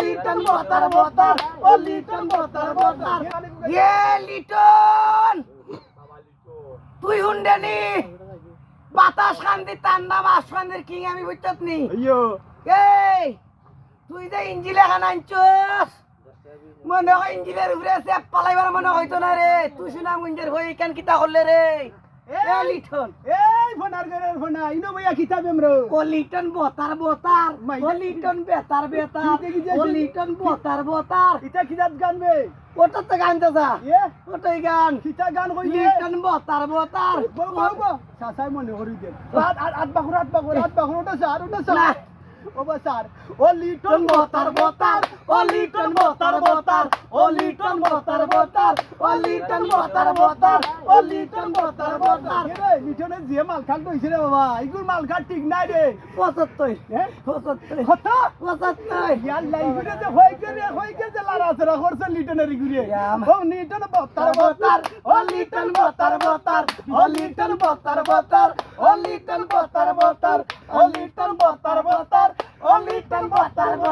লিটন বতার বতার ও লিটন বতার বতার। এ লিটন! তুই হুন্ডেনি বাতাস খান্দি তার নাম আশখান্দির কিং আমি বুঝছত নি। এই তুই যে ইঞ্জিল এখন আনছস মনে হয় ইঞ্জিলের উপরে চেপ পালাইবার মনে হইতো না রে। তুই শুনাম ইঞ্জির হয়ে কেন কিতা করলে রে? এ লিটন। এই ফোনার ফোনা ইনো ভাইয়া কিতাব এমরো। ও লিটন বতার বতার ও লিটন বেতার বেতার ও লিটন বতার বতার। ইটা কিতাব গানবে ওটা তো গান দাদা এ? ওটাই গান। কিতা গান কইলে? লিটন বতার বতার। বল বল বল সাসাই মনে করি দে। আট আট বাকুর আট বাকুর আট বাকুর ওটা স্যার ওটা না। স্যার ও বা ও লিটন লিটন বতার বতার ও লিটন বতার বতার ও লিটন বতার বতার ও লিটন বতার বতার ও লিটন বতার বতার। রে যে মাল কইছে রে বাবা ইগুর মাল খান ঠিক নাই রে। পঁচাত্তর হ্যাঁ পঁচাত্তর কত? পঁচাত্তর। ইয়ার লাইফে যে হই গেলে হই গেছে লারা সরা করছে লিটনের ইগুরে। ও লিটন বতার তার বতার ও লিটন বতার বতার ও লিটন বতার বতার ও লিটন বতার বতার ও লিটন বতার বতার ও লিটন বতার বতার